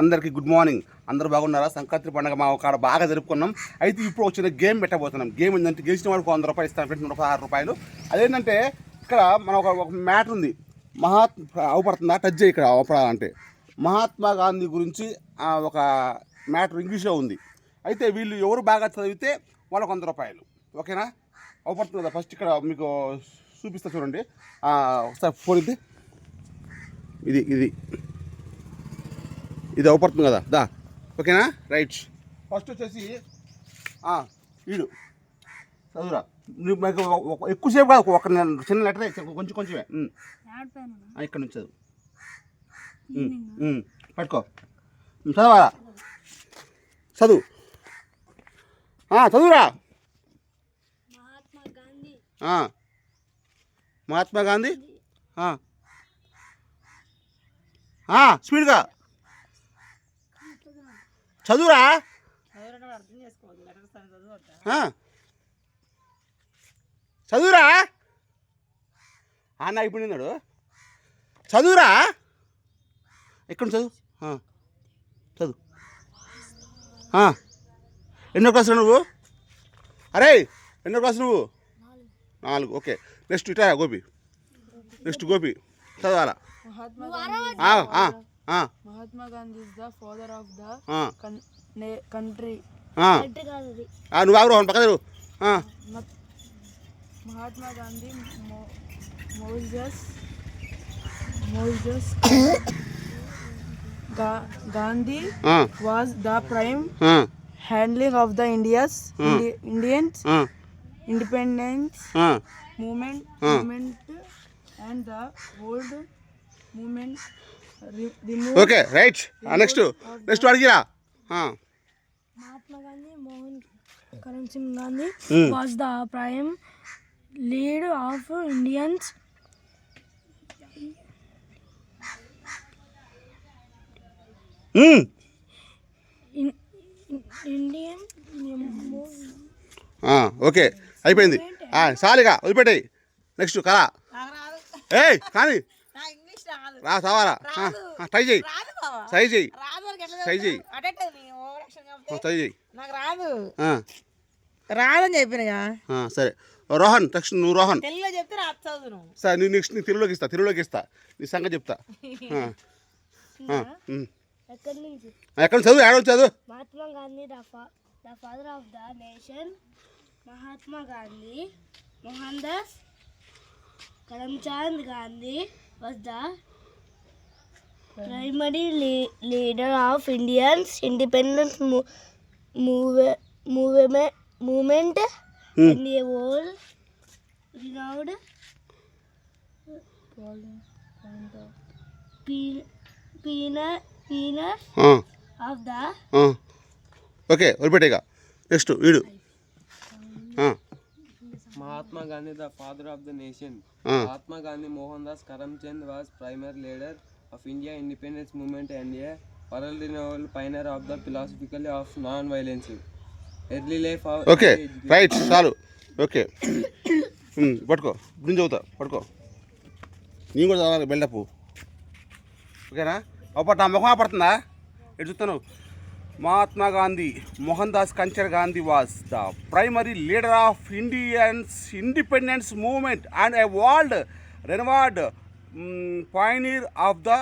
అందరికీ good morning. అందరూ బాగున్నారా? సంక్రాంతి పండుగ మా కాడ బాగా జరుపుకున్నాం. అయితే ఇప్పుడు వచ్చిన గేమ్ పెట్టబోతున్నాం. గేమ్ ఏంటంటే గెలిచిన వాడికి వంద రూపాయలు ఇస్తాం ఫ్రెండ్స్ నూట ఆరు రూపాయలు. అదేంటంటే ఇక్కడ మన ఒక ఒక మ్యాటర్ ఉంది. మహాత్మా అవపడుతుందా? టచ్ చేయి ఇక్కడ అవపడాలంటే. మహాత్మా గాంధీ గురించి ఒక మ్యాటర్ ఇంగ్లీష్లో ఉంది. అయితే వీళ్ళు ఎవరు బాగా చదివితే వాళ్ళకి వంద రూపాయలు. ఓకేనా? అవపడుతుంది కదా. ఫస్ట్ ఇక్కడ మీకు చూపిస్తా చూడండి. ఒకసారి ఫోన్ ఇది ఇది. ఇది అవపడుతుంది కదా. దా. ఓకేనా? రైట్. ఫస్ట్ వచ్చేసి ఈడు. చదువురా. నువ్వు మీకు ఎక్కువసేపు కాదు ఒక చిన్న లెటరే కొంచెం కొంచెమే. ఇక్కడ నుంచి చదువు. పట్టుకో. చదవాలా చదువు? చదువురా. మహాత్మా గాంధీ. స్పీడ్గా. చదువురా. చదువురా? ఆ నాకు ఇప్పుడు నిన్నాడు చదువురా? ఎక్కడ చదువు? ఆ. చదువు. ఆ. ఎన్నో క్లాసు నువ్వు? అరే ఎన్నో క్లాసు నువ్వు? నాలుగు. ఓకే. నెక్స్ట్ ఇటా గోపి? నెక్స్ట్ గోపి. చదవాలా? Mahatma ఆ, ఆ, ఆ, Mahatma Gandhi is the father of the ఆ, con- na- country. ఆ. అంటే కాదు అది ఆ, నువ్వు ఆగ్రహం పక్కన తిరుగు. ఆ, Ma- Mahatma Gandhi Mo- Moses Moses Ga- Gandhi ఆ, was the prime ఆ, handling of the India's Indi- okay right. Next next అడిగిరా. Mahatma Gandhi Mohan Karan Singh Gandhi. Was the prime lead of Indians. Indian ah, okay అయిపోయింది. ఆ, సాలిగా వదిలిపెట్టాయి. Next కళ. ఏయ్ కానీ రా ఆ, ట్రై చేయి. ట్రై చేయి. ట్రై చేయి. ట్రై చేయి. రాదు. రాదని చెప్పినగా. సరే. రోహన్ నెక్స్ట్ నువ్వు రోహన్. చదువు నువ్వు. సరే నీ నెక్స్ట్ నీ తెలుగులోకి ఇస్తా తెలుగులోకి ఇస్తా. నీ సంగతి చెప్తా. ఎక్కడి నుంచి? ఎక్కడ చదువు? చదువు? Mahatma Gandhi the father of the nation Mahatma Gandhi Mohan Das Karamchand Gandhi was the primary leader of Indians independence movement Hmm. In the world renowned pioneer pioneer ah, of the ah. Okay వదిలిపెట్టే next వీడు ఆ, Mahatma Gandhi, the father of the nation. Ah. Mahatma Gandhi Mohandas Karamchand was primary leader of India independence movement and a world renowned pioneer of the philosophy of non-violence. Early life of okay right చాలు. Okay um, పట్టుకో. నుంచి చదువుతా పట్టుకో. నేను కూడా చదవాలి buildup ఓకేనా? అప్పటి నా ముఖం పడుతుందా ఎటు చూస్తాను Mahatma Gandhi Mohan Das Karamchand Gandhi was the primary leader of Indians independence movement and a world renowned pioneer of the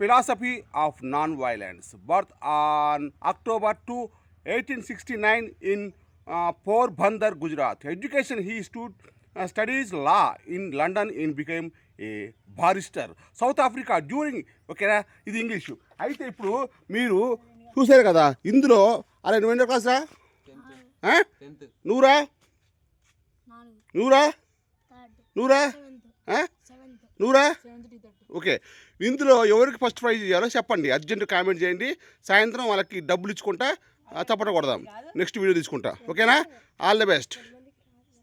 philosophy of non-violence. Birth on October 2, 1869 in uh, Porbandar, Gujarat. Education he stood, uh, studies law in London and became a barrister. South Africa during ఓకేనా ఇది English అయితే ఇప్పుడు మీరు చూసారు కదా ఇందులో అరే నువ్వు ఎన్నో క్లాస్ రా tenth. నువ్వురా నాలుగు నువ్వురా నువ్వురా ఓకే. ఇందులో ఎవరికి ఫస్ట్ ప్రైజ్ ఇవ్వాలో చెప్పండి. అర్జెంట్ కామెంట్ చేయండి. సాయంత్రం వాళ్ళకి డబ్బులు ఇచ్చుకుంటా చప్పట కొడదాం. నెక్స్ట్ వీడియో తీసుకుంటా. ఓకేనా? All the best.